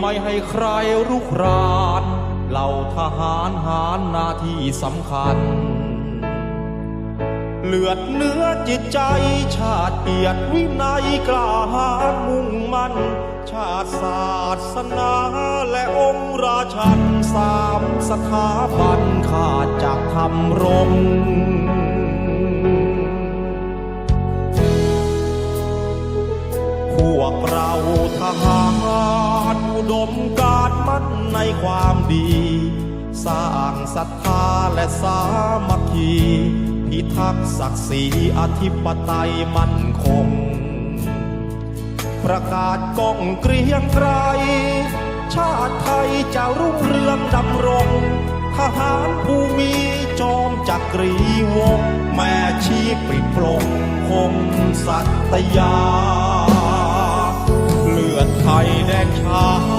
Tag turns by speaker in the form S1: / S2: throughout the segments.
S1: ไม่ให้ใครรุกรานเหล่าทหารหารหน้าที่สำคัญ เลือดเนื้อจิตใจชาติเกียรติวินัยกล้าหาญมุ่งมั่น ชาติศาสนาและองค์ราชันสามสถาบันขาดจากทำรง ในความดี สร้างศรัทธาและสามัคคี พิทักษ์ศักดิ์ศรีอธิปไตยมั่นคง ประกาศก้องเกรียงไกรชาติไทยจะรุ่งเรืองดำรงทหารผู้มีจอมจักรีวง แม่ชีปริปรงคงสัตยา เลือดไทยแดงชา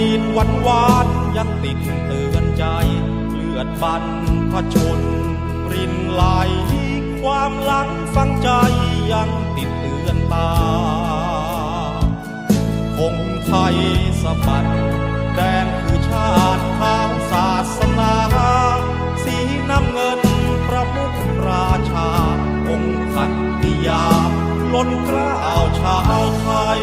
S1: ดีตวันวานยังติดเตือนใจ เลือดบรรพชน รินไหลความหลังฝังใจยังติดเตือนตาองไทยสะบัดแดงคือชาติทางศาสนา สีน้ำเงินพระมุขราชา องค์ขัตติยาล้นเกล้าวชาวไทย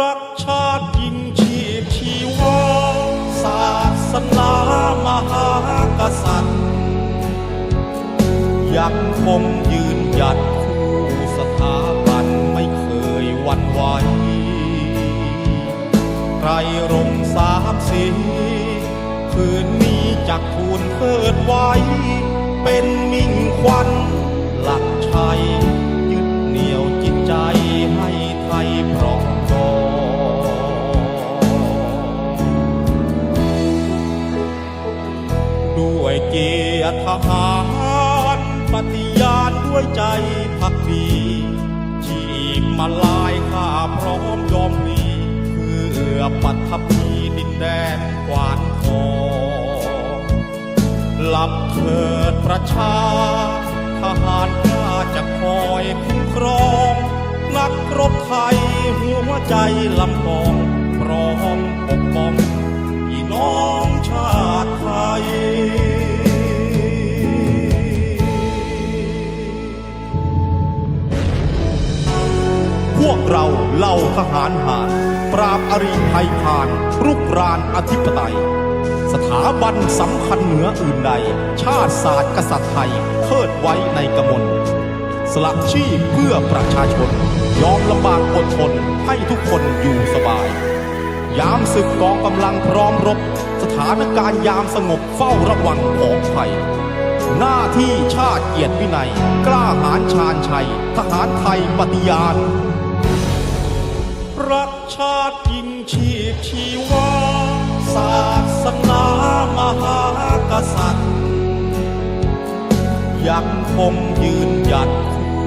S1: รักชาติยิ่งชีพชีวาศาสนามหากษัตริย์ ยังคงยืนหยัดคู่สถาบันไม่เคยวันไหวใครรงสามสีคืนนี้จักทูลเทิดไว้ เป็นมิ่งควัน ทหารปฏิญาณด้วยใจพักดีชีพมาลายข้าพร้อมยอมมีเพื่อปัทภีดินแดนกวานทองหลับเถิดประชา ทหารกล้าจะคอยคุ้มครอง นักรบไทยหัวใจลำพองพร้อมปกป้อง เราเหล่าทหารหาร ปราบอริภัยพานรุกรานอธิปไตย สถาบันสำคัญเหนืออื่นใด ชาติศาสตร์กษัตริย์ไทยเทิดไว้ในกมลสละชีพเพื่อประชาชน ยอมลำบากอดทนให้ทุกคนอยู่สบาย ยามศึกกองกำลังพร้อมรบ สถานการณ์ยามสงบเฝ้าระวังของไทยหน้าที่ชาติเกียรติวินัย กล้าหาญชาญชัย ทหารไทยปฏิญาณ รักชาติยิ่งชีพชีวาศาสนามหากษัตริย์ ยังคงยืนหยัดคู่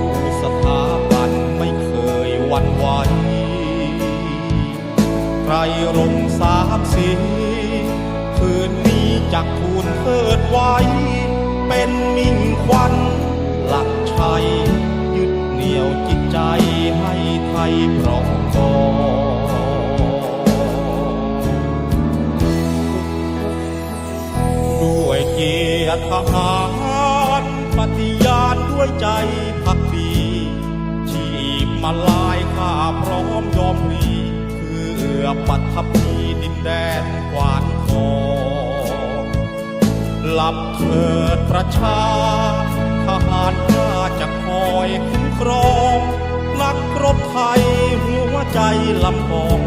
S1: สถาบันไม่เคยวันไหวใครรงสามสีคืนนี้จักทูลเทิดไว้ เป็นมิ่งควันหลักชัย เหนี่ยวจิตใจให้ไทยปรองดองด้วยเกียรติทหารปฏิญาณด้วยใจพักดีชีพมาลายข้าพร้อมยอมมีเพื่อปัทภีดินแดนกวานทองหลับเถิดประชาทหารกล้า จะคอยคุ้มครองนักรบไทยหัวใจลำพอง